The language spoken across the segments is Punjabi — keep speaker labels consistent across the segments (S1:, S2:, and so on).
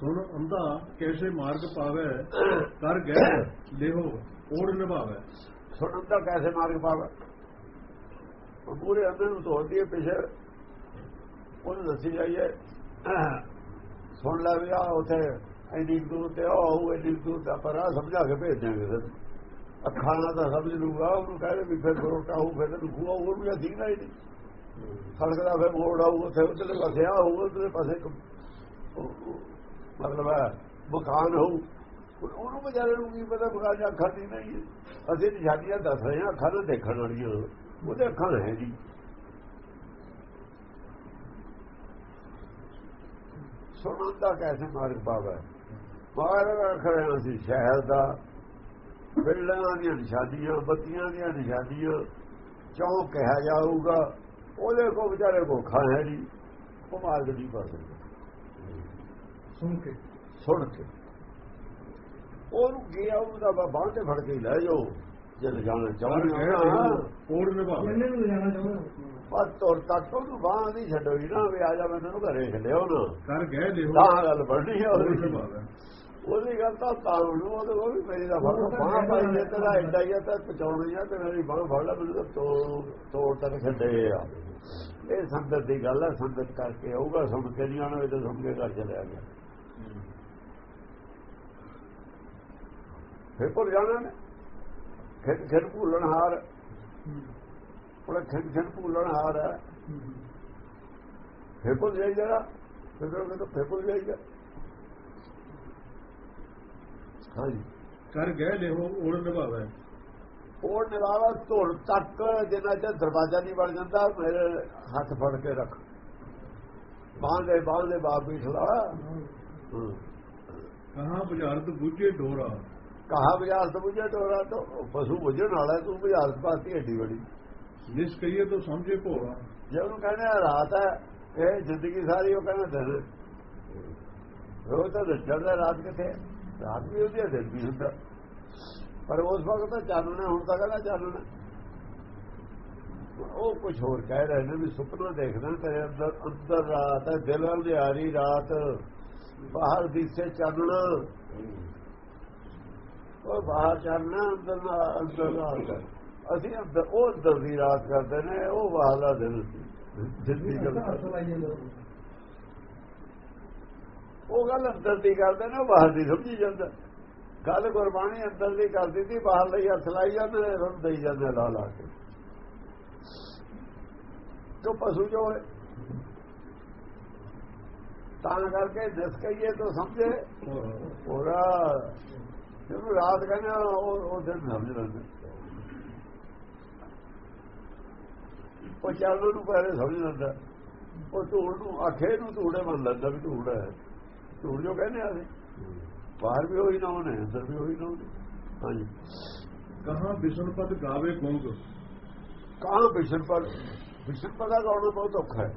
S1: ਸੁਣ ਅੰਧਾ ਕੈਸੇ ਮਾਰਗ ਪਾਵੇ ਕਰ ਗਏ ਦੇਹੋ ਓੜ ਨਿਭਾਵੇ।
S2: ਸੁਣਨ ਦਾ ਕੈਸੇ ਮਾਰਗ ਪਾਵੇ? ਉਹ ਪੂਰੇ ਅੰਦਰ ਨੂੰ ਤੋੜਦੀ ਹੈ, ਪਿਛੇ ਉਹਨੂੰ ਦੱਸੀ ਜਾਈਏ। ਸੁਣ ਲੈ ਵੀ ਆ ਉਥੇ ਐਡੀ ਦੂਰ ਤੇ ਉਹ ਐਡੀ ਦੂਰ ਤੇ ਪਰ ਆ ਸਮਝਾ ਕੇ ਭੇਜ ਦਿਆਂਗੇ ਫਿਰ। ਅੱਖਾਂ ਨਾਲ ਤਾਂ ਸਮਝ ਲੂਗਾ ਉਹਨੂੰ ਕਹਿੰਦੇ ਵੀ ਫਿਰ ਬਰੋਟਾ ਹੋਊ ਫਿਰ ਤੈਨੂੰ ਖੂਆ ਹੋਰ ਵੀ ਦਿਖਣਾ ਹੀ ਸੜਕ ਦਾ ਫਿਰ ਮੋੜ ਆਊ, ਉੱਥੇ ਉਧਰਲੇ ਪਾਸੇ ਆ ਹੋਊ ਉਧਰਲੇ ਪਾਸੇ ਮਤਲਬ ਹੈ ਮਕਾਨ ਹੋਊ। ਉਹਨੂੰ ਵਿਚਾਰੇ ਨੂੰ ਕੀ ਪਤਾ ਮਕਾਨ ਅੱਖਾਂ ਦੀ ਨਹੀਂ ਅਸੀਂ ਨਿਸ਼ਾਨੀਆਂ ਦੱਸ ਰਹੇ ਹਾਂ, ਅੱਖਾਂ ਨਾਲ ਦੇਖਣ ਵਾਲੀਆਂ। ਉਹਦੇ ਅੱਖਾਂ ਹੈ ਜੀ। ਸੁਣਨ ਦਾ ਕੈਸੇ ਮਾਰਗ ਪਾਵੇ? ਮਾਰਗ ਰੱਖ ਰਹੇ ਹਾਂ ਅਸੀਂ, ਸ਼ਹਿਰ ਦਾ। ਬਿਲਡਿੰਗਾਂ ਦੀਆਂ ਨਿਸ਼ਾਨੀਆਂ, ਬੱਤੀਆਂ ਦੀਆਂ ਨਿਸ਼ਾਨੀਆਂ। ਚੌਂਕ ਕਿਹਾ ਜਾਊਗਾ। ਉਹਦੇ ਕੋ ਵਿਚਾਰੇ ਕੋ ਹੈ ਜੀ। ਉਹ ਮਾਰਗ ਨਹੀਂ ਪਾ ਸਕਦਾ।
S1: ਸੁਣ ਕੇ
S2: ਸੁਣ ਕੇ। ਉਹਨੂੰ ਗਿਆ ਉਹਦਾ ਬਾਹਰ ਤੇ ਫੜ ਕੇ ਹੀ ਲੈ ਜਾਓ ਜੇ ਜਾਣਾ
S1: ਕਰ
S2: ਚਾਹੁੰਦੇ
S1: ਗਏ
S2: ਹੋ ਨਾ
S1: ਦੇਹੋ ਓੜ ਨਿਭਾਵੇ
S3: ਇਹਨੇ ਨੂੰ ਲਿਜਾਣਾ ਚਾਹੁੰਦਾ
S2: ਪਰ ਤੁਰ ਤੱਕ ਉਹਨੂੰ ਬਾਹਰ ਨਹੀਂ ਛੱਡੋਈ ਨਾ ਵੀ ਆ ਜਾ ਮੈਂ ਤੈਨੂੰ ਘਰੇ ਛੱਡਿਓ ਨਾ
S1: ਕਰ ਗਏ ਦੇਹੋ
S2: ਤਾਂ ਗੱਲ ਬਣਨੀ ਹੈ ਉਹਦੀ। ਗੱਲ ਤਾਂ ਤਾਂ ਨੂੰ ਉਹਦੇ ਉਹ ਵੀ ਮੇਰੀ ਦਾ ਫੜ ਬਾਹਰ ਪਾਈ ਜੇ ਤੇਰਾ ਐਡਾ ਹੀ ਆ ਤਾਂ ਪਹੁੰਚਾਉਣੀ ਆ ਤੇ ਮੇਰੀ ਬਾਹਰ ਫੜ ਲੈ ਮੈਨੂੰ ਤਾਂ ਤੋੜ ਤੋੜ ਤੱਕ ਛੱਡੇ ਆ। ਇਹ ਸੰਗਤ ਦੀ ਗੱਲ ਹੈ ਸੰਗਤ ਕਰਕੇ ਆਊਗਾ ਸੁਣ ਕੇ ਨਹੀਂ ਆਣਾ ਇਹ ਸੁਣ ਕੇ ਘਰ ਚਲਿਆ ਗਿਆ। ਫਿਰ ਭੁੱਲ ਜਾਣਾ ਨੇ ਖਿੱਚ ਖਿੱਚ ਭੁੱਲਣ ਹਾਰ। ਉਹਦਾ ਖਿੱਚ ਖਿੱਚ ਭੁੱਲਣ ਹਾਰ ਹੈ। ਫਿਰ ਭੁੱਲ ਜਾਈ ਜਰਾ ਫਿਰ ਉਹ ਤਾਂ ਫਿਰ ਭੁੱਲ ਜਾਈਗਾ ਹਾਂਜੀ।
S1: ਕਰ ਗਏ ਦੇਹੋ ਓੜ ਨਿਭਾਵੇ।
S2: ਉਹ ਨਿਵਾਵਾ ਧੁਰ ਤੱਕ ਜਿੰਨਾ ਚਿਰ ਦਰਵਾਜ਼ਾ ਨਹੀਂ ਬਣ ਜਾਂਦਾ ਮੇਰੇ ਹੱਥ ਫੜ ਕੇ ਰੱਖ। ਬਾਂਹ ਦੇ ਬਾਂਹ ਦੇ ਬਾਪ ਵੀ ਖਲਾ
S1: ਕਹਾ ਬੁਝਾਰਤ ਬੁੱਝੇ ਡੋਰਾ।
S2: ਕਹਾ ਬਾਜ਼ਾਰ ਤੋਂ ਬੁਝੇ ਟੋਰਾ ਤੋਂ ਪਸ਼ੂ ਬੁਝਣ ਵਾਲਾ ਤੂੰ ਬਾਜ਼ਾਰ ਪਾਤੀ ਏਡੀ ਬੜੀ
S1: ਜਿਸ ਕਹੀਏ ਤਾਂ ਸਮਝੇ ਭੋਰਾ
S2: ਜੇ ਉਹਨੂੰ ਕਹਿੰਦੇ ਆ ਰਾਤ ਹੈ ਇਹ ਜ਼ਿੰਦਗੀ ਸਾਰੀ ਉਹ ਕਹਿੰਦਾ ਦਿਨ। ਰੋਜ਼ ਤਾਂ ਚੜਦਾ ਰਾਤ ਕਿੱਥੇ? ਰਾਤ ਵੀ ਉਹਦੀ ਹੈ, ਦਿਨ ਵੀ ਹੁੰਦਾ। ਪਰ ਉਸ ਵਕਤ ਤਾਂ ਚਾਨਣਾ ਹੁਣ ਤਾਂ ਕਹਿੰਦਾ ਚਾਨਣਾ ਉਹ ਕੁਝ ਹੋਰ ਕਹਿ ਰਹੇ ਨੇ ਵੀ ਸੁਪਨਾ ਦੇਖਦਾ ਤੇਰੇ ਅੰਦਰ ਅੰਦਰ ਰਾਤ ਹੈ ਦਿਲ ਅੰਧਿਆਰੀ ਰਾਤ। ਬਾਹਰ ਦਿਸੇ ਚਾਨਣਾ। ਉਹ ਬਾਹਰ ਚਾਨਣਾ ਅੰਦਰ ਨਾ ਅੰਦਰ ਹੈ। ਅਸੀਂ ਅੰਦਰ ਉਹ ਅੰਦਰ ਦੀ ਰਾਤ ਕਰਦੇ ਨੇ ਉਹ ਬਾਹਰ ਦਾ ਦਿਨ ਦਿਨ ਦੀ ਗੱਲ
S3: ਹੱਥ
S2: ਕਰਦੇ।
S3: ਜਾਂਦਾ
S2: ਉਹ ਗੱਲ ਅੰਦਰ ਦੀ ਕਰਦੇ ਨੇ ਉਹ ਬਾਹਰ ਦੀ ਸਮਝੀ ਜਾਂਦਾ। ਗੱਲ ਗੁਰਬਾਣੀ ਅੰਦਰ ਦੀ ਕਰਦੀ ਸੀ ਬਾਹਰ ਲਈ ਹੱਥ ਲਾਈ ਜਾਂਦੇ ਨੇ ਰੁੱਤ ਦੇਈ ਜਾਂਦੇ ਲਾ ਲਾ ਕੇ। ਜੋ ਪਸ਼ੂ ਜੋ ਹੈ। ਤਾਂ ਕਰਕੇ ਜਿਸ ਕਹੀਏ ਤਾਂ ਸਮਝੇ ਹੋਰਾ ਜਿਹਨੂੰ ਰਾਤ ਕਹਿੰਦੇ ਉਹ ਉਹ ਦਿਨ ਸਮਝ ਲੈਂਦੇ। ਉਹ ਚਾਲੂ ਨੂੰ ਪਹਿਲੇ ਸਮਝ ਲੈਂਦਾ। ਉਹ ਧੂੜ ਨੂੰ ਆਖੇ ਨੂੰ ਧੂੜੇ ਮੰਨ ਲੈਂਦਾ ਵੀ ਧੂੜ ਹੈ। ਧੂੜ ਜੋ ਕਹਿੰਦੇ ਆ ਬਾਹਰ ਵੀ ਹੋਈ ਨਾ ਉਹਨੇ ਅੰਦਰ ਵੀ ਹੋਈ ਨਾ। ਉਹਨੇ ਹਾਂਜੀ।
S1: ਕਹਾ ਬਿਸ਼ਨਪਦ ਗਾਵੇ ਗੁੰਗ?
S2: ਕਾਂ ਵਿਸ਼ਨ ਪਰ ਵਿਸ਼ਨ ਪਦਾ ਗਾਉਣਾ ਬਹੁਤ ਔਖਾ ਹੈ।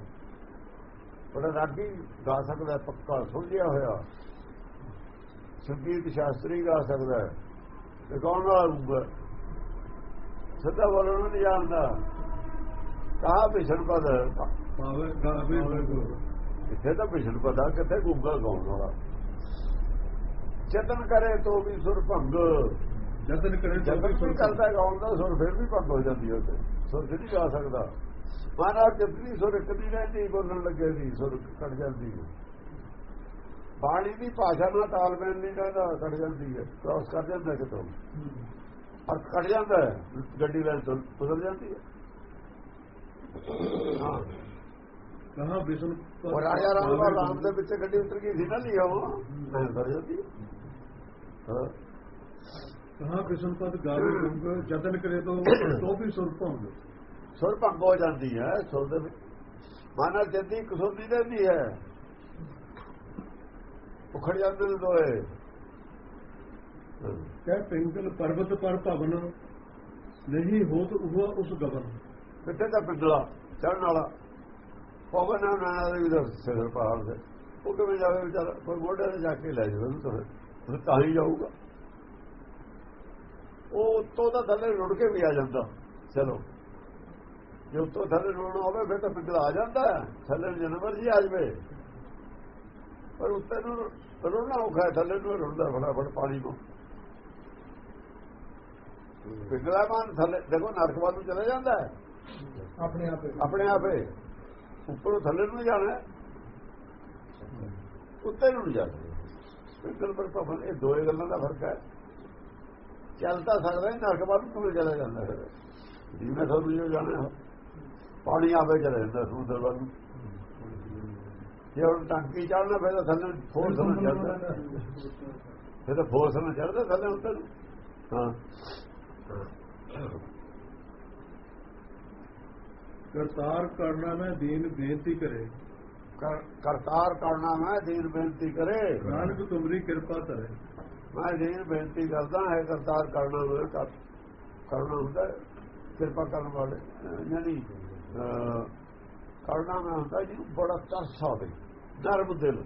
S2: ਬੜਾ ਰਾਗੀ ਗਾ ਸਕਦਾ ਪੱਕਾ ਸੁਲਝਿਆ ਹੋਇਆ। ਸੰਗੀਤ ਸ਼ਾਸਤਰੀ ਗਾ ਸਕਦਾ ਹੈ। ਤੇ ਵਾਲਾ ਰੂਗਾ ਸਦਾ ਬੋਲਣ ਨਹੀਂ ਜਾਣਦਾ। ਕਹਾ ਵਿਸ਼ਨ ਪਦ
S1: ਪਾਵੇ ਗਾਵੇ
S2: ਇੱਥੇ ਤਾਂ ਪਦਾ ਕਿੱਥੇ ਗੁੰਗਾ ਗਾਉਣ ਵਾਲਾ? ਚੇਤਨ ਕਰੇ ਤੋ ਵੀ ਸੁਰ ਭੰਗ।
S1: ਜਤਨ ਕਰੇ ਤਾਂ
S2: ਜਦ
S1: ਵੀ
S2: ਕਰਦਾ ਗਾਉਣ ਦਾ ਸੁਰ ਫਿਰ ਵੀ ਭੰਗ ਹੋ ਜਾਂਦੀ ਹੈ ਉੱਥੇ। ਸੁਰ ਨਹੀਂ ਗਾ ਸਕਦਾ। ਮਹਾਰਾਜ ਜਿਤਨੀ ਸੁਰ ਇੱਕ ਨਹੀਂ ਰਹਿੰਦੀ ਬੋਲਣ ਲੱਗੇ ਦੀ ਸੁਰ ਕੱਟ ਜਾਂਦੀ ਹੈ। ਬਾਣੀ ਦੀ ਭਾਸ਼ਾ ਨਾਲ ਤਾਲਮੇਲ ਨਹੀਂ ਰਹਿੰਦਾ ਕੱਟ ਜਾਂਦੀ ਹੈ ਕ੍ਰਾਸ ਕਰ ਜਾਂਦਾ ਕਿਤੋਂ। ਔਰ ਕੱਟ ਜਾਂਦਾ ਗੱਡੀ ਤੋਂ ਬਦਲ ਜਾਂਦੀ ਹੈ। ਹਾਂ।
S1: ਕਹਾ ਬਿਸ਼ਨਪਦ
S2: ਉਹ ਰਾਜਾ ਰਾਮ ਦਾ ਵਿੱਚ ਗੱਡੀ ਉਤਰ ਗਈ ਸੀ ਨਾ ਲਿਆ ਉਹ ਮੈਂ ਕਰ ਜਾਂਦੀ ਹੈ।
S1: ਕਹਾ ਬਿਸ਼ਨਪਦ ਗਾਵੇ ਗੁੰਗ ਜਤਨ ਕਰੇ ਤਾਂ ਤੋ ਵੀ ਸੁਰ ਭੰਗ।
S2: ਸੁਰ ਭੰਗ ਹੋ ਜਾਂਦੀ ਹੈ ਸੁਰ ਦੇ ਵਿੱਚ। ਮਾਨਾ ਜੱਦੀ ਕਸੁਰ ਨਹੀਂ ਰਹਿੰਦੀ ਹੈ। ਉਖੜ ਜਾਂਦੇ ਨੇ ਦੋਏ
S1: ਕਹਿ ਪਿੰਗਲ ਪਰਬਤ ਪਰ ਭਵਨ ਨਹੀਂ ਹੋਤ ਉਹ ਉਸ ਗਵਨ।
S2: ਕਿੱਥੇ ਦਾ ਪਿੰਡਲਾ ਚੜਨ ਵਾਲਾ। ਪਵਨ ਨਾਲ ਵੀ ਦਾ ਸਿਰ ਪਹਾੜ ਦੇ। ਉਹ ਕਿਵੇਂ ਜਾਵੇ ਵਿਚਾਰਾ ਕੋਈ ਮੋਢੇ ਤੇ ਜਾ ਕੇ ਲੈ ਜਾਵੇ। ਉਹ ਤਾਂ ਹੀ ਜਾਊਗਾ। ਉਹ ਉੱਤੋਂ ਦਾ ਥੱਲੇ ਰੁੜ ਕੇ ਵੀ ਆ ਜਾਂਦਾ ਚਲੋ ਜੇ ਉੱਤੋਂ ਥੱਲੇ ਰੁੜਨਾ ਹੋਵੇ ਫਿਰ ਤਾਂ ਪਿੰਡਲਾ ਆ ਜਾਂਦਾ। ਥੱਲੇ ਜਨਵਰ ਜੀ ਆ ਜਵੇ। ਪਰ ਉੱਤੇ ਨੂੰ ਰੋਣਾ ਔਖਾ ਥੱਲੇ ਨੂੰ ਰੁੜਦਾ ਫਟਾਫਟ ਪਾਣੀ ਨੂੰ। ਪਿਛਲਾ ਮਨ ਥੱਲੇ ਦੇਖੋ ਨਰਕ ਵੱਲ ਨੂੰ ਚਲਾ ਜਾਂਦਾ ਹੈ।
S1: ਆਪਣੇ ਆਪੇ
S2: ਆਪਣੇ ਆਪੇ ਉੱਪਰੋਂ ਥੱਲੇ ਨੂੰ ਜਾਣਾ। ਉੱਤੇ ਨੂੰ ਜਾਣਾ। ਬਿਲਕੁਲ ਪਰ ਭਵਨ ਇਹ ਦੋਏ ਗੱਲਾਂ ਦਾ ਫ਼ਰਕ ਹੈ। ਚੱਲ ਤਾਂ ਸਕਦਾ ਨਰਕ ਵੱਲ ਨੂੰ ਕਿਵੇਂ ਚਲਾ ਜਾਂਦਾ ਹੈ। ਜਿਵੇਂ ਤੁਹਾਨੂੰ ਜੋ ਜਾਣਾ ਪਾਣੀ ਆਪੇ ਚਲਾ ਜਾਂਦਾ ਸਮੁੰਦਰ ਵੱਲ ਨੂੰ। ਜੇ ਹੁਣ ਟੰਕੀ ਚੜਨਾ ਫਿਰ ਤਾਂ ਥੱਲੇ ਫੋਰਸ ਨਾਲ ਚੜਦਾ ਫਿਰ ਤਾਂ ਫੋਰਸ ਨਾਲ ਚੜਦਾ ਥੱਲੇ ਉੱਤੇ ਨੂੰ ਹਾਂ।
S1: ਕਰਤਾਰ ਕਰਨਾ ਮੈਂ ਦੀਨ ਬੇਨਤੀ ਕਰੇ।
S2: ਕਰ- ਕਰਤਾਰ ਕਰਨਾ ਮੈਂ ਦੀਨ ਬੇਨਤੀ ਕਰੇ।
S1: ਨਾਨਕ ਤੁਮਰੀ ਕਿਰਪਾ ਧਰੇ
S2: ਮੈਂ ਦੀਨ ਬੇਨਤੀ ਕਰਦਾ ਹੈ ਕਰਤਾਰ ਕਰਨਾ ਮੈਂ ਕਰ- ਕਰਨਾ ਹੁੰਦਾ ਕਿਰਪਾ ਕਰਨ ਵਾਲੇ ਅਹ, ਕਰਨਾ ਮੈਂ ਹੁੰਦਾ ਜੀ ਬੜਾ ਤਰਸ ਆਵੇ ਨਰਮ ਦਿਲ।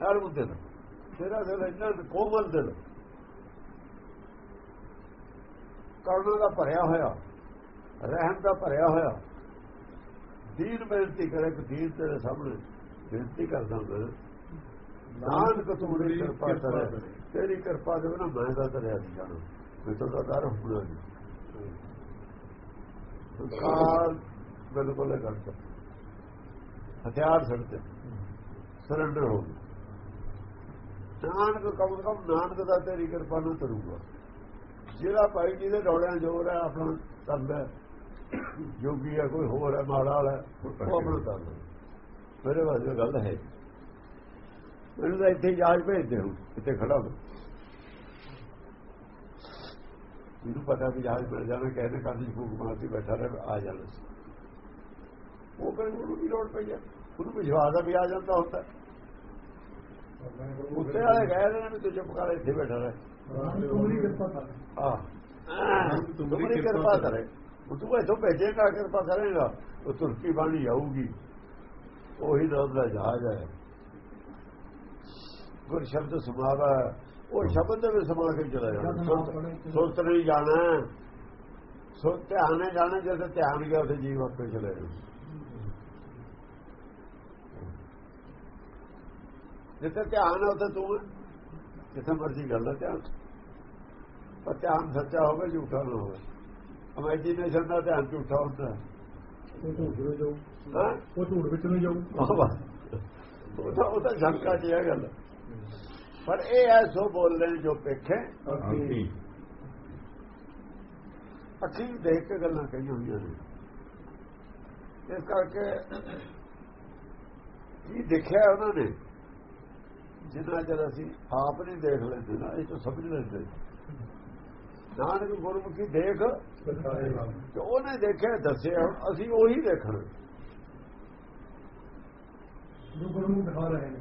S2: ਨਰਮ ਦਿਲ। ਤੇਰਾ ਦਿਲ ਇੰਨਾ ਕੋਮਲ ਦਿਲ। ਕਰਨਾ ਦਾ ਭਰਿਆ ਹੋਇਆ ਰਹਿਮ ਦਾ ਭਰਿਆ ਹੋਇਆ। ਦੀਨ ਬੇਨਤੀ ਕਰੇ ਕਿ ਦੀਨ ਤੇਰੇ ਸਾਹਮਣੇ ਬੇਨਤੀ ਕਰਦਾ ਮੈਂ। ਨਾਨਕ ਤੁਮਰੀ ਕਿਰਪਾ ਕਰੇ। ਤੇਰੀ ਕਿਰਪਾ ਦੇ ਬਿਨਾ ਮੈਂ ਤਾਂ ਤਰਿਆ ਨਹੀਂ ਜਾਣਾ। ਮੈਨੂੰ ਤਾਂ ਦਰ ਹੁਣਾ ਨਹੀਂ। ਕਾਲ ਬਿਲਕੁਲ ਇਹ ਗੱਲ ਹਥਿਆਰ ਛੱਡਦੇ ਸਰੈਂਡਰ ਹੋ ਗਏ ਨਾਨਕ ਕਮ ਕਮ ਨਾਨਕ ਦਾ ਤੇਰੀ ਕਿਰਪਾ ਨਾਲ ਤਰੂਗਾ। ਜਿਹੜਾ ਭਾਈ ਜੀ ਦੇ ਰੌਲਿਆਂ ਜੋਰ ਹੈ ਆਪਣਾ ਕਰਦਾ ਜੋਗੀ ਹੈ ਕੋਈ ਹੋਰ ਹੈ ਮਾੜਾ ਵਾਲਾ ਹੈ, ਉਹ ਆਪਣਾ ਕਰਦਾ ਮੇਰੇ ਵਾਸਤੇ ਗੱਲ ਹੈ। ਮੈਨੂੰ ਤਾਂ ਇੱਥੇ ਜਾਜ ਭੇਜਦੇ ਹੋ ਇੱਥੇ ਖੜਾ ਹੋ। ਮੈਨੂੰ ਪਤਾ ਵੀ ਜਹਾਜ਼ ਮਿਲ ਜਾਣਾ ਕਹਿੰਦੇ ਕਾਦੀ ਫੂਕ ਮਾਰਤੀ ਬੈਠਾ ਰਹਿ ਆ ਜਾਣਾ ਉਹ ਕਹਿੰਦੇ ਉਹਨੂੰ ਵੀ ਲੋੜ ਪਈ ਹੈ ਉਹਨੂੰ ਵਿਸ਼ਵਾਸ ਆ ਵੀ ਆ ਜਾਂਦਾ ਹੁੰਦਾ। ਉੱਤੇ ਵਾਲੇ ਗਏ ਨੇ ਵੀ ਤੂੰ ਚੁੱਪ ਕਰ ਇੱਥੇ ਬੈਠਾ ਰਹੇ।
S1: ਤੁਮਰੀ ਕਿਰਪਾ ਧਰੇ
S2: ਹਾਂ। ਤੁਮਰੀ ਕਿਰਪਾ ਕਰੇ। ਉਹ ਤੂੰ ਇਥੋਂ ਭੇਜੇਗਾ ਕਿਰਪਾ ਕਰੇਗਾ ਉਹ ਤੁਰਕੀ ਬਾਣੀ ਆਊਗੀ। ਉਹੀ ਨਾਮ ਦਾ ਜਹਾਜ਼ ਹੈ। ਗੁਰ ਸ਼ਬਦ ਸਮਾਵਾ ਉਹ ਸ਼ਬਦ ਦੇ ਵਿੱਚ ਸਮਾ ਕੇ ਚਲਾ ਜਾਣਾ। ਸੁਰਤ- ਨਹੀਂ ਜਾਣਾ। ਸੋ ਧਿਆਨ ਨੇ ਜਾਣਾ ਜਦੋਂ ਧਿਆਨ ਗਿਆ ਉੱਥੇ ਜੀਵ ਆਪੇ ਚਲੇ ਜਾਣਾ। ਜਿੱਥੇ ਧਿਆਨ ਹੈ ਉੱਥੇ ਤੂੰ। ਜਿੱਥੇ ਮਰਜ਼ੀ ਗੱਲ ਹੈ ਧਿਆਨ। ਪਰ ਧਿਆਨ ਸੱਚਾ ਹੋਵੇ ਝੂਠਾ ਨਾ ਹੋਵੇ। ਇਮੇਜਿਨੇਸ਼ਨ ਦਾ ਧਿਆਨ ਝੂਠਾ ਹੁੰਦਾ।
S1: ਉਹ ਝੂਠ ਵਿੱਚ ਨੂੰ ਜਾਊ।
S2: ਆਹ ਬਸ। ਉਹ ਤਾਂ ਉਹ ਤਾਂ ਸ਼ੰਕਾ ਚ ਹੈ ਗੱਲ। ਪਰ ਇਹ ਐ ਸੋ ਬੋਲਦੇ ਨੇ ਜੋ ਪੇਖੇ
S1: ਅੱਖੀਂ।
S2: ਦੇਖ ਕੇ ਗੱਲਾਂ ਕਹੀਆਂ ਹੋਈਆਂ ਨੇ। ਇਸ ਕਰਕੇ ਕੀ ਦੇਖਿਆ ਉਹਨਾਂ ਨੇ ਜਿੰਨਾ ਜਦ ਅਸੀਂ ਆਪ ਨਹੀਂ ਦੇਖ ਲੈਂਦੇ ਨਾ ਇਹ ਤਾਂ ਸਮਝ ਲੈਂਦੇ। ਨਾਨਕ ਗੁਰਮੁਖੀ ਦੇਖ ਤੇ ਉਹਨੇ ਦੇਖਿਆ ਦੱਸਿਆ ਅਸੀਂ ਉਹੀ ਦੇਖਣਾ।
S1: ਜੋ ਗੁਰੂ ਦਿਖਾ ਰਹੇ ਨੇ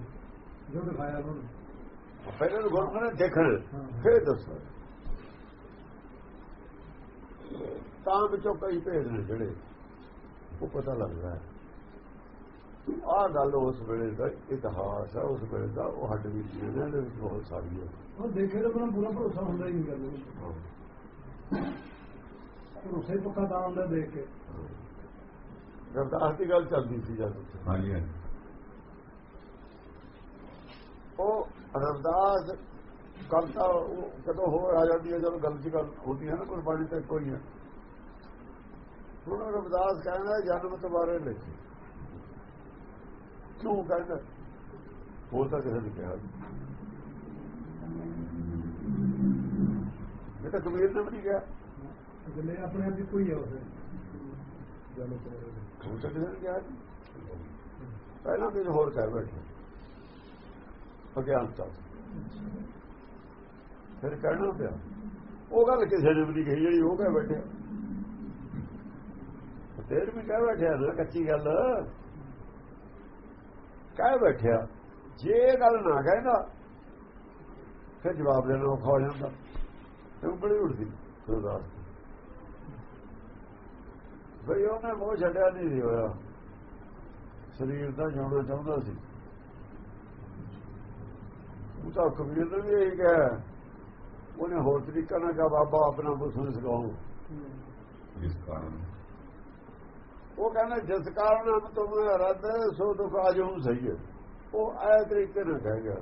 S1: ਜੋ ਦਿਖਾਇਆ ਉਹਨਾਂ।
S2: ਪਹਿਲਾਂ ਗੁਰਮੁਖ ਨੇ ਦੇਖਣ ਫਿਰ ਦੱਸੋ ਤਾਂ ਵਿੱਚੋਂ ਕਈ ਭੇਦ ਨੇ ਜਿਹੜੇ ਉਹ ਪਤਾ ਲੱਗਦਾ ਹੈ। ਆਹ ਗੱਲ ਉਸ ਵੇਲੇ ਦਾ ਇਤਿਹਾਸ ਹੈ ਉਸ ਵੇਲੇ ਦਾ ਉਹ ਹੱਡ ਵਿੱਚ ਨੇ ਇਹਦੇ ਵਿੱਚ ਬਹੁਤ ਸਾਰੀ ਹੈ
S1: ਉਹ ਦੇਖੇ ਤਾਂ ਬਣਾ ਪੂਰਾ ਭਰੋਸਾ ਹੁੰਦਾ ਹੀ ਨਹੀਂ ਗੱਲ ਭਰੋਸਾ ਪੱਕਾ ਤਾਂ ਹੁੰਦਾ ਦੇਖ ਕੇ।
S2: ਰਵਦਾਸ ਦੀ ਗੱਲ ਚੱਲਦੀ ਸੀ ਜਦ
S3: ਹਾਂਜੀ ਹਾਂਜੀ।
S2: ਉਹ ਰਵਦਾਸ ਗੱਲ ਤਾਂ ਉਹ ਕਦੋਂ ਹੋ ਆ ਜਾਂਦੀ ਹੈ ਜਦੋਂ ਗੱਲ ਦੀ ਗੱਲ ਹੁੰਦੀ ਹੈ ਨਾ ਕੁਰਬਾਨੀ ਤੇ ਕੋਈ ਹੈ। ਹੁਣ ਰਵਦਾਸ ਕਹਿੰਦਾ ਜਨਮ ਦੁਬਾਰੇ ਲੈ ਕਿਉਂ ਕਹਿੰਦਾ ਹੋਰ ਤਾਂ ਕਿਸੇ ਨੇ ਕਿਹਾ। ਇਹ ਤਾਂ ਕਬੀਰ ਨੇ ਵੀ ਨਹੀਂ ਕਿਹਾ।
S1: ਜਿੰਨੇ ਆਪਣੇ ਆਪ ਹੀ ਕੋਈ ਹੈ ਉਸੇ। ਜਾਨੋ ਕੋਲ
S2: ਹੋਰ ਤਾਂ ਕਿਸੇ ਨੇ ਕਿਹਾ। ਪਹਿਲਾਂ ਕੁਝ ਹੋਰ ਕਹਿ ਬੈਠੇ। ਅਗਿਆਨਤਾ ਫਿਰ ਕਹਿਣਾ ਪਿਆ। ਉਹ ਗੱਲ ਕਿਸੇ ਨੇ ਵੀ ਨਹੀਂ ਕਹੀ ਜਿਹੜੀ ਉਹ ਕਹਿ ਬੈਠਿਆ ਤੇਰ ਵੀ ਕਹਿ ਬੈਠਿਆ ਨਾ ਕੱਚੀ ਗੱਲ। ਕਹਿ ਬੈਠਿਆ, ਜੇ ਇਹ ਗੱਲ ਨਾ ਕਹਿੰਦਾ ਫਿਰ ਜਵਾਬ ਦੇਣਾ ਔਖਾ ਹੋ ਜਾਂਦਾ। ਉਂਗਲੀ ਉੱਠਦੀ ਗੁਰਦਾਸ ਬਈ ਉਹਨੇ ਮੋਹ ਛੱਡਿਆ ਨਹੀਂ ਸੀ ਹੋਇਆ। ਸਰੀਰ ਦਾ ਜਾਣਾ ਚਾਹੁੰਦਾ ਸੀ। ਉਹ ਤਾਂ ਕਬੀਰ ਨੇ ਵੀ ਇਹ ਕਿਹਾ। ਉਹਨੇ ਹੋਰ ਤਰੀਕਾ ਨਾਲ ਕਿਹਾ, ਬਾਬਾ ਆਪਣਾ ਬੁਸਨ ਸਿਖਾਓ।
S3: ਜਿਸ ਕਾਰਨ?
S2: ਉਹ ਕਹਿੰਦਾ, ਜਿਸ ਕਾਰਨ ਹਮ ਤੁਮ ਰੱਦ, ਸੋ ਦੁਖ ਆਜੂ ਸਹੀ ਹੈ। ਉਹ ਐ ਤਰੀਕੇ ਨਾਲ ਕਹਿ ਗਿਆ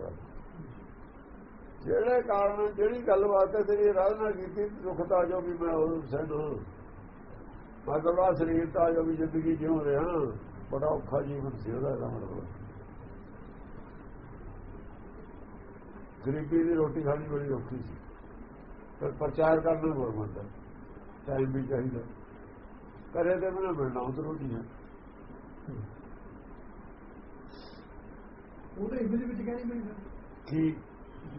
S2: ਜਿਹੜੇ ਕਾਰਨ, ਜਿਹੜੀ ਗੱਲਬਾਤ ਹੈ, ਤੇਰੀ ਆਰਾਧਨਾ ਕੀਤੀ, ਦੁੱਖ ਤਾਂ ਜੋ ਵੀ ਮੈਂ ਉਹ ਸੈਨ ਮਤਲਬ ਆ ਸਰੀਰ ਤਾਂ ਜੋ ਵੀ ਜ਼ਿੰਦਗੀ ਜਿਉ ਰਿਹਾ। ਬੜਾ ਔਖਾ ਜੀਵਨ ਸੀ ਉਹਦਾ ਇਹਦਾ ਮਤਲਬ। ਗਰੀਬੀ ਦੀ ਰੋਟੀ ਖਾਣੀ ਬੜੀ ਔਖੀ ਸੀ। ਪਰ ਪ੍ਰਚਾਰ ਕਰਨਾ ਗਵਰਨਮੈਂਟ ਦਾ ਟਾਈਮ ਵੀ ਚਾਹੀਦਾ। ਕਰੇ ਤੇ ਮੈਨੂੰ ਮਿਲਣਾ ਉਹ ਰੋਟੀ ਹੈ।
S1: ਉਹ ਤਾਂ ਇੰਗਲਿਸ਼ ਵਿੱਚ ਪਈ ਫਿਰ।
S2: ਕੀ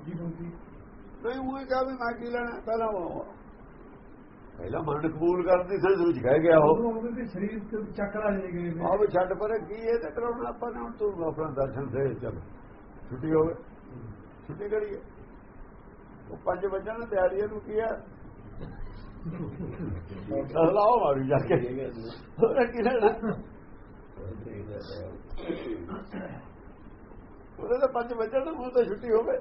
S1: ਜੀ ਬੰਦੀ।
S2: ਨਹੀਂ ਉਹ ਹੀ ਕਹਾ ਵੀ ਮੈਂ ਕੀ ਲੈਣਾ ਪਹਿਲਾਂ ਉਹ ਪਹਿਲਾਂ ਮਨ ਕਬੂਲ ਕਰਨ ਦੀ ਸੰਸ ਵਿੱਚ ਕਹਿ ਗਿਆ ਉਹ।
S1: ਉਹ ਉਹਦੇ ਸਰੀਰ ਤੇ ਚੱਕਰ ਆ ਜਾਏਗੇ
S2: ਆਹ ਵੀ ਛੱਡ ਪਰੇ ਕੀ ਇਹ ਤੇ ਕਰਾਉਣਾ ਆਪਾਂ ਨੇ ਹੁਣ ਤੂੰ ਆਪਣਾ ਦਰਸ਼ਨ ਦੇ ਚੱਲ। ਛੁੱਟੀ ਹੋਵੇ। ਛੁੱਟੀ ਕਰੀਏ। ਉਹ ਪੰਜ ਵਜੇ ਨੇ ਤਿਆਰੀ ਨੂੰ ਕੀ ਹੈ ਲਾਓ ਮਾਰੀ ਜਾ ਕੇ। ਹੋਰ ਕੀ ਲੈਣਾ? ਉਹਦੇ ਤਾਂ ਪੰਜ ਵਜੇ ਨੂੰ ਮੂੰਹ ਤੇ ਛੁੱਟੀ ਹੋਵੇ।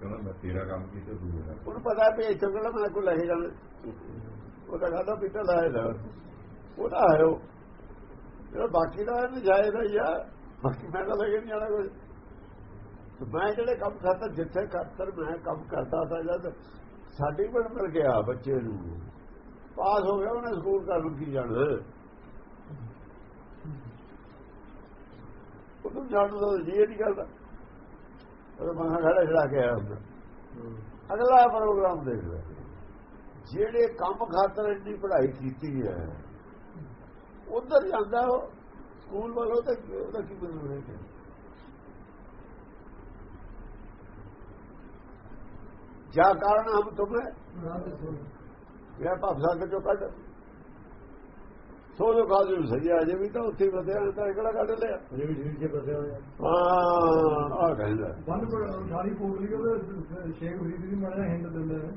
S3: ਕਹਿੰਦਾ ਮੈਂ ਤੇਰਾ ਕੰਮ ਕੀਤਾ ਤੂੰ ਮੇਰਾ
S2: ਉਹਨੂੰ ਪਤਾ ਵੀ ਇੱਥੋਂ ਕਿਹੜਾ ਮੈਂ ਕੋਲ ਲੈ ਜਾਣਾ। ਉਹ ਤਾਂ ਖਾਦਾ ਪੀਤਾ ਲਾਇਆ ਦਾ। ਉਹ ਤਾਂ ਉਹ। ਜਿਹੜਾ ਬਾਕੀ ਦਾ ਇਹਨੂੰ ਜਾਇਦਾ ਹੀ ਆ। ਬਾਕੀ ਮੈਂ ਤਾਂ ਲੈ ਕੇ ਨਹੀਂ ਜਾਣਾ ਤੇ ਮੈਂ ਜਿਹੜੇ ਕੰਮ ਕਰਦਾ ਜਿੱਥੇ ਕਰਤਰ ਮੈਂ ਕੰਮ ਕਰਦਾ ਤਾਂ ਜਦ ਸਾਡੀ ਸਰਟੀਫਿਕੇਟ ਮਿਲ ਗਿਆ ਬੱਚੇ ਨੂੰ। ਪਾਸ ਹੋ ਗਿਆ, ਉਹਨੇ ਸਕੂਲ ਕਰਨ ਕੀ ਜਾਣਾ ਉਹਨੂੰ ਜਾਣਨ ਦਾ ਜੀ ਨਹੀਂ ਕਰਦਾ ਉਹ ਮੈਂ ਖੜਾ ਛੜਾ ਕੇ ਆਇਆ ਹੁੰਦਾ। ਅਗਲਾ ਪ੍ਰੋਗਰਾਮ ਦੇਖ ਲੈ। ਜਿਹੜੇ ਕੰਮ ਖਾਤਰ ਇੰਨੀ ਪੜ੍ਹਾਈ ਕੀਤੀ ਹੈ, ਉਧਰ ਜਾਂਦਾ ਉਹ, ਸਕੂਲ ਵੱਲੋਂ ਤੇ ਉਹਦਾ ਕੀ ਮਤਲਬ ਹੈ ਕਿ ਜਾ ਕਾਰਨ ਹਮ ਤੁਮੇ? ਇਹ ਭਾਵ ਕੇ ਚੋਂ ਕੱਢ। ਸੋ ਜੋ ਕਾਜੂ ਸਹੀ ਆ ਜੇ ਵੀ ਤਾਂ ਉੱਥੇ ਵਧਿਆ ਤਾਂ ਇਕੜਾ ਕੱਢ ਲਿਆ?
S1: ਅਜੇ ਵੀ 'ਚ ਬਸਿਆ ਹੋਇਆ।
S2: ਹਾਂ ਆ ਕਹਿੰਦਾ।
S1: ਬੰਨ ਕੋਲ ਸਾਰੀ ਪੋਟਲੀ ਉਹਦੇ ਸ਼ੇਖ ਫਰੀਦ ਦੀ ਮੜਾ ਹਿੰਦ ਦਿੰਦੇ
S2: ਹਾਂ।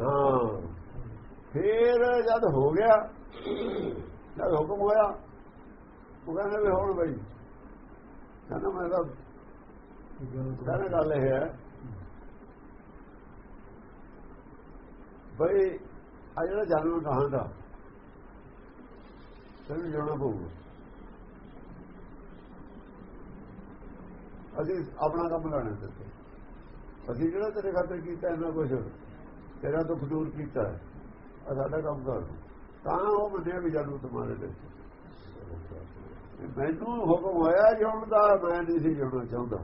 S2: ਹਾਂ। ਫੇਰ ਜਦ ਹੋ ਗਿਆ ਜਦ ਹੁਕਮ ਹੋਇਆ ਉਹ ਕਹਿੰਦਾ ਵੀ ਹੁਣ ਬਈ ਕਹਿੰਦਾ ਮੈਂ ਤਾਂ ਕਹਿੰਦਾ ਗੱਲ ਇਹ ਹੈ। ਬਈ ਆ ਜਿਹੜਾ ਜਨਮ ਕਹਾਂ ਦਾ ਜਾਣਾ ਪਊਗਾ। ਅਸੀਂ ਆਪਣਾ ਕੰਮ ਲੈਣਾ ਤੇ ਅਸੀਂ ਜਿਹੜਾ ਤੇਰੇ ਖਾਤਰ ਕੀਤਾ ਇਹਨਾਂ ਕੁਝ ਤੇਰਾ ਦੁੱਖ ਦੂਰ ਕੀਤਾ ਆ ਸਾਡਾ ਕੰਮ ਕਰ ਤਾਂ ਉਹ ਮੰਨਿਆ ਵੀ ਜਾਨੂ ਤੁਹਾਡੇ ਦੇ ਮੈਨੂੰ ਹੁਕਮ ਹੋਇਆ, ਜਿਉਣ ਦਾ ਮੈਂ ਨਹੀਂ ਸੀ ਜਿਉਣਾ ਚਾਹੁੰਦਾ।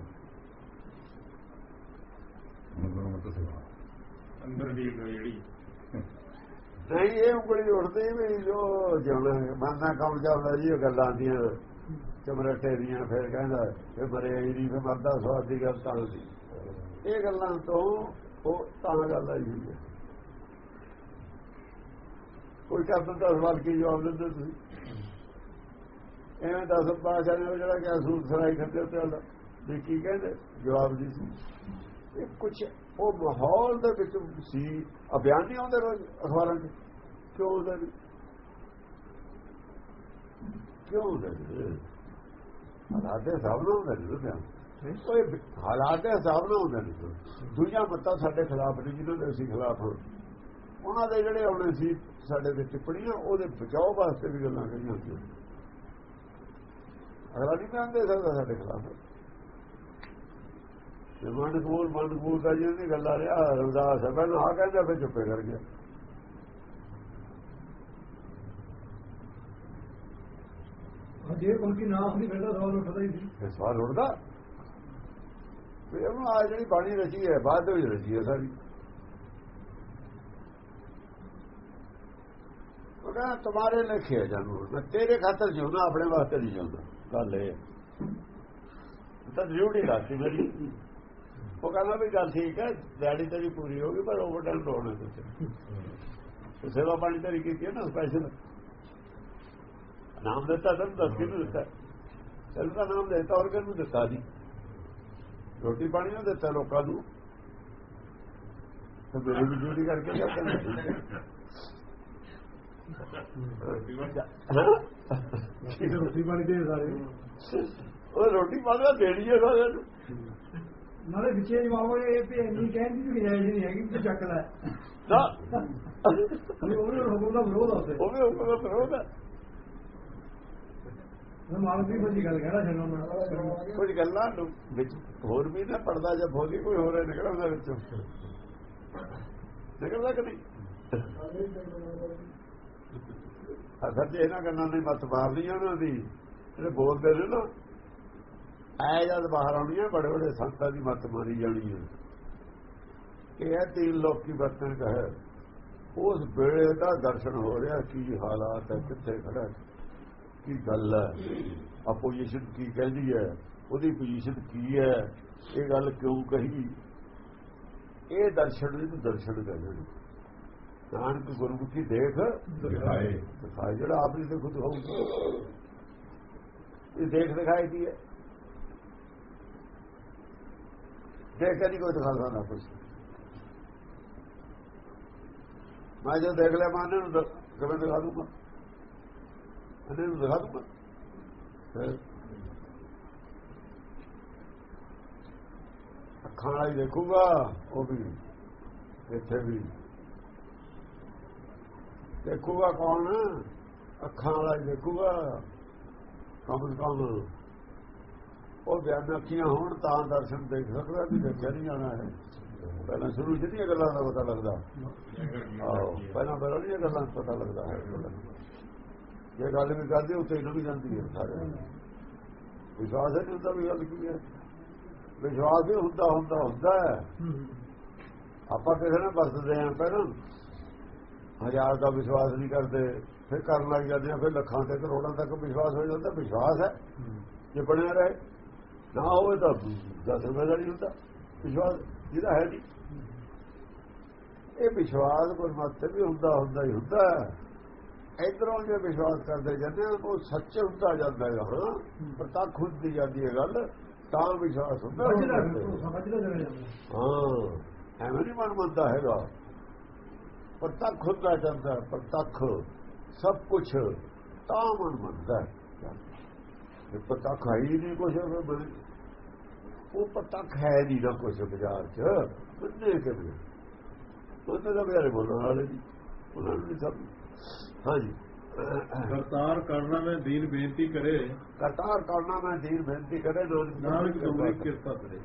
S3: ਮਨੋਂ ਮਤ ਸੇਵਾ ਅੰਦਰ ਦੀ ਜਿਹੜੀ।
S2: ਨਹੀਂ ਇਹ ਉਂਗਲੀ ਉੱਠਦੀ ਵੀ ਜੋ ਜਿਉਣਾ ਹੈ ਮਨ ਦਾ ਕੰਮ ਚੱਲਦਾ ਜੀ ਉਹ ਗੱਲਾਂ ਦੀਆਂ ਚਮਰਟੇ ਦੀਆਂ ਫਿਰ ਕਹਿੰਦਾ ਇਹ ਮਰੇ ਹੀ ਨਹੀਂ ਫਿਰ ਮਰਦਾ ਸਵਾਦ ਦੀ ਗੱਲ ਤਾਂ ਸੀ ਇਹ ਗੱਲਾਂ ਤੋਂ ਉਹ ਤਾਂ ਗੱਲ ਆਈ ਹੋਈ ਹੈ। ਕੋਈ ਕੈਪਟਨ ਦਾ ਸਵਾਲ ਕੀ ਜਵਾਬ ਦਿੰਦੇ ਤੁਸੀਂ? ਐਵੇਂ ਦਸ ਪਾਸ਼ਾ ਨੇ ਜਿਹੜਾ ਕਿ ਸੂਤ ਸਰਾਈ ਖੱਤੇ ਉੱਤੇ ਵਾਲਾ ਵੀ ਕੀ ਕਹਿੰਦੇ? ਜਵਾਬ ਦੀ ਸੀ। ਇਹ ਕੁਝ ਉਹ ਮਾਹੌਲ ਦੇ ਵਿੱਚ ਸੀ। ਆ ਬਿਆਨ ਨਹੀਂ ਆਉਂਦੇ ਰੋਜ਼ ਅਖਬਾਰਾਂ 'ਚ। ਕਿਉਂ ਉਹਦੇ ਕਿਉਂ ਉਹਦੇ ਹਾਲਾਤ ਦੇ ਹਿਸਾਬ ਨਾਲ ਹੁੰਦਾ ਨਹੀਂ ਬਿਆਨ। ਕੋਈ ਹਾਲਾਤ ਦੇ ਹਿਸਾਬ ਨਾਲ ਹੁੰਦਾ ਨਹੀਂ ਦੁਨੀਆ ਮੱਤਾ ਸਾਡੇ ਖਿਲਾਫ ਨਹੀਂ ਜਿਹਨਾਂ ਦੇ ਅਸੀਂ ਖਿਲਾਫ ਹਾਂ। ਉਹਨਾਂ ਦੇ ਜਿਹੜੇ ਆਉਣੇ ਸੀ ਸਾਡੇ ਦੇ ਟਿੱਪਣੀਆਂ ਉਹਦੇ ਬਚਾਓ ਵਾਸਤੇ ਵੀ ਗੱਲਾਂ ਕਰੀਆਂ ਹੁੰਦੀਆਂ ਅਗਲਾ ਨਹੀਂ ਬਿਆਨ ਦੇ ਸਕਦਾ ਸਾਡੇ ਖਿਲਾਫ। ਮਨ ਕਬੂਲ ਮਨ ਕਬੂਲ ਦਾ ਜਿਹਦੀ ਗੱਲ ਆ ਰਿਹਾ ਰਮਦਾਸ ਹੈ। ਪਹਿਲਾਂ ਆ ਕਹਿੰਦਾ ਫਿਰ ਚੁੱਪੇ ਕਰ ਗਿਆ।
S1: ਜੇ ਬਲਕਿ ਨਾ ਆਪਣੀ ਫਿਰਦਾ ਸਵਾਲ ਉੱਠਦਾ ਹੀ ਸੀ।
S2: ਇਹ ਸਵਾਲ ਉੱਠਦਾ। ਵੀ ਉਹਨੂੰ ਆ ਜਿਹੜੀ ਬਾਣੀ ਰਚੀ ਹੈ ਬਾਅਦ ਦੇ ਵਿੱਚ ਰਚੀ ਹੈ ਸਾਰੀ। ਉਹ ਕਹਿੰਦਾ ਤੁਹਾਰੇ ਲਿਖਿਆ ਜਾਨੂ ਮੈਂ ਤੇਰੇ ਖਾਤਰ ਜਿਉਂਦਾ ਆਪਣੇ ਵਾਸਤੇ ਨਹੀਂ ਜਿਉਂਦਾ। ਗੱਲ ਇਹ। ਤਾਂ ਡਿਊਟੀ ਲਾਤੀ ਮੇਰੀ। ਉਹ ਕਹਿੰਦਾ ਵੀ ਗੱਲ ਠੀਕ ਹੈ ਦਿਹਾੜੀ ਤੇਰੀ ਪੂਰੀ ਹੋ ਗਈ ਪਰ ਓਵਰ ਟਾਈਮ ਲੋੜ ਹੈ ਤੇ ਸੇਵਾ ਪਾਣੀ ਤੇਰੀ ਕੀਤੀ ਹੈ ਨਾ ਸਪੈਸ਼ਲ ਨਾਮ ਦਿੱਤਾ ਤੈਨੂੰ ਦੱਸ ਕੇ ਨਹੀਂ ਦਿੱਤਾ। ਤੈਨੂੰ ਤਾਂ ਨਾਮ ਦਿੱਤਾ ਹੋਰ ਕਿਹਨੂੰ ਦਿੱਤਾ ਜੀ? ਰੋਟੀ ਪਾਣੀ ਨੂੰ ਦਿੱਤਾ ਲੋਕਾਂ ਨੂੰ। ਤੇ ਮੇਰੀ ਵੀ ਡਿਊਟੀ ਕਰਕੇ
S1: ਰੋਟੀ ਪਾਣੀ ਦੇ ਸਾਰੇ।
S2: ਉਹ ਰੋਟੀ ਪਾਣੀ ਦਾ ਦੇਣੀ ਹੈ ਸਾਰਿਆਂ ਨੂੰ।
S1: ਨਾਲੇ ਵਿੱਚੇ ਜਵਾਬ ਇਹ ਵੀ ਇੰਨੀ ਕਹਿੰਦੀ ਵੀ ਗੁੰਜਾਇਸ਼ ਨਹੀਂ ਹੈਗੀ ਕਿ ਚੱਕ ਲੈ।
S2: ਨਾ।
S1: ਉਹਨੇ ਹੁਕਮ ਦਾ ਵਿਰੋਧ ਆਉਂਦੇ
S2: ਉਹ ਵੀ ਹੁਕਮ ਦਾ ਵਿਰੋਧ ਹੈ
S1: ਮਾਲਕ ਦੀ ਬੰਦੀ ਗੱਲ ਕਹਿਣਾ ਛੱਡੋ
S2: ਕੁਝ ਗੱਲਾਂ ਵਿੱਚ ਹੋਰ ਵੀ ਨਾ ਪੜਦਾ ਜਾਂ ਬੋਲੀ ਕੋਈ ਹੋਰ ਨਿਕਲਦਾ ਵਿੱਚੋਂ। ਨਿਕਲਦਾ ਕਿ ਨਹੀਂ? ਅਸਲ 'ਚ ਇਹਨਾਂ ਗੱਲਾਂ ਨੇ ਮਤ ਮਾਰਨੀ ਉਹਨਾਂ ਦੀ। ਜਿਹੜੇ ਬੋਲਦੇ ਨੇ ਨਾ ਐ ਜਦ ਬਾਹਰ ਆਉਣੀਆਂ ਬੜੇ ਬੜੇ ਸੰਤਾਂ ਦੀ ਮਤ ਮਾਰੀ ਜਾਣੀ ਹੈ ਇਹ ਤੀਨ ਲੋਕੀ ਵਰਤਨ ਕਹੇ ਉਸ ਵੇਲੇ ਦਾ ਦਰਸ਼ਨ ਹੋ ਰਿਹਾ ਕੀ ਹਾਲਾਤ ਹੈ ਕਿੱਥੇ ਖੜਾ ਹੈ, ਕੀ ਗੱਲ ਹੈ ਆਪੋਜੀਸ਼ਨ ਕੀ ਕਹਿੰਦੀ ਹੈ ਉਹਦੀ ਪੋਜੀਸ਼ਨ ਕੀ ਹੈ ਇਹ ਗੱਲ ਕਿਉਂ ਕਹੀ? ਇਹ ਦਰਸ਼ਨ ਨੂੰ ਦਰਸ਼ਨ ਕਹਿੰਦੇ ਨੇ। ਨਾਨਕ ਗੁਰਮੁਖੀ ਦੇਖ
S3: ਦਿਖਾਏ।
S2: ਦਿਖਾਈ ਜਿਹੜਾ ਆਪ ਨਹੀਂ ਦੇਖੋ ਦਿਖਾਊਗਾ ਇਹ ਦੇਖ ਦਿਖਾਈ ਦੀ ਹੈ। ਦੇਖ ਕੇ ਨਹੀਂ ਕੋਈ ਦਿਖਾ ਸਕਦਾ ਕੁਝ ਮੈਂ ਜੋ ਦੇਖ ਲਿਆ, ਮੈਂ ਇਹਨੂੰ ਦ- ਕਿਵੇਂ ਦਿਖਾ ਦੂੰਗਾ। ਇਹਨੇ ਨੂੰ ਦਿਖਾ ਦੂੰਗਾ। ਅੱਖਾਂ ਵਾਲਾ ਹੀ ਦੇਖੂਗਾ, ਉਹ ਵੀ ਇੱਥੇ ਵੀ ਦੇਖੂਗਾ ਕੌਣ? ਅੱਖਾਂ ਵਾਲਾ ਦੇਖੂਗਾ। ਕਮ ਕਮ ਉਹ ਬਿਆਨ ਅੱਖੀਆਂ ਹੋਣ ਤਾਂ ਦਰਸ਼ਨ ਦੇਖ ਸਕਦਾ ਵੀ ਦੇਖਿਆ ਨਹੀਂ ਜਾਣਾ ਹੈ ਪਹਿਲਾਂ ਸ਼ੁਰੂ ਜਿਹੜੀਆਂ ਗੱਲਾਂ ਦਾ ਪਤਾ ਲੱਗਦਾ। ਆਹੋ, ਪਹਿਲਾਂ ਪਹਿਲਾਂ ਗੱਲਾਂ ਦਾ ਪਤਾ ਲੱਗਦਾ ਹੈ। ਜੇ ਗੱਲ ਵੀ ਕਰਦੇ, ਉੱਥੇ ਇਹਨਾਂ ਜਾਂਦੀ ਹੈ ਸਾਰੇ। ਵਿਸ਼ਵਾਸ ਨਹੀਂ ਹੁੰਦਾ ਵੀ ਗੱਲ ਕੀ ਹੈ? ਵਿਸ਼ਵਾਸ ਵੀ ਹੁੰਦਾ ਹੁੰਦਾ ਹੁੰਦਾ ਹੈ। ਆਪਾਂ ਕਿਸੇ ਨਾਲ ਵਰਤਦੇ ਆਂ ਪਹਿਲਾਂ। ਹਜ਼ਾਰ ਦਾ ਵਿਸ਼ਵਾਸ ਨਹੀਂ ਕਰਦੇ। ਫਿਰ ਕਰਨ ਲੱਗ ਜਾਂਦੇ ਆ ਫਿਰ ਲੱਖਾਂ ਤੇ ਕਰੋੜਾਂ ਤੱਕ ਵਿਸ਼ਵਾਸ ਹੋ ਜਾਂਦਾ। ਵਿਸ਼ਵਾਸ ਹੈ। ਜੇ ਬਣਿਆ ਰਹੇ। ਨਾ ਹੋਵੇ ਤਾਂ ਦਸ ਰੁਪਏ ਦਾ ਨਹੀਂ ਹੁੰਦਾ। ਵਿਸ਼ਵਾਸ ਜਿਹਦਾ ਹੈ ਨਹੀਂ। ਇਹ ਵਿਸ਼ਵਾਸ ਪਰਮਾਤਮਾ ਵੀ ਹੁੰਦਾ ਹੁੰਦਾ ਹੀ ਹੁੰਦਾ। ਇਧਰੋਂ ਜੇ ਵਿਸ਼ਵਾਸ ਕਰਦੇ ਜਾਂਦੇ ਉਹ ਸੱਚ ਹੁੰਦਾ ਜਾਂਦਾ ਹੈ ਹਾਂ ਪ੍ਰਤੱਖ ਹੁੰਦੀ ਜਾਂਦੀ ਹੈ ਗੱਲ ਤਾਂ ਵਿਸ਼ਵਾਸ ਹੁੰਦਾ। ਹੈ। ਐਵੇਂ ਨਹੀਂ ਮਨ ਮੰਨਦਾ ਹੈਗਾ। ਪ੍ਰਤੱਖ ਹੁੰਦਾ ਜਾਂਦਾ ਪ੍ਰਤੱਖ। ਸਭ ਕੁਝ ਤਾਂ ਮਨ ਮੰਨਦਾ। ਹੈ ਪ੍ਰਤੱਖ ਹੈ ਹੀ ਨਹੀਂ ਕੁਝ ਉਹ ਪ੍ਰਤੱਖ ਹੈ ਨਹੀਂ ਨਾ ਕੁਝ ਬਾਜ਼ਾਰ 'ਚ। ਬੰਦੇ ਕਿਵੇਂ ਉਹਦੇ ਦਾ ਬਿਆਰੇ ਬੋਲਣ ਵਾਲੇ ਜੀ। ਉਹਨਾਂ ਨੂੰ ਸਭ ਹਾਂਜੀ।
S1: ਕਰਤਾਰ ਕਰਨਾ ਮੈਂ ਦੀਨ ਬੇਨਤੀ ਕਰੇ।
S2: ਕਰਤਾਰ ਕਰਨਾ ਮੈਂ ਦੀਨ ਬੇਨਤੀ ਕਰੇ
S1: ਨਾਨਕ ਤੁਮਰੀ ਕਿਰਪਾ ਕਰੇ।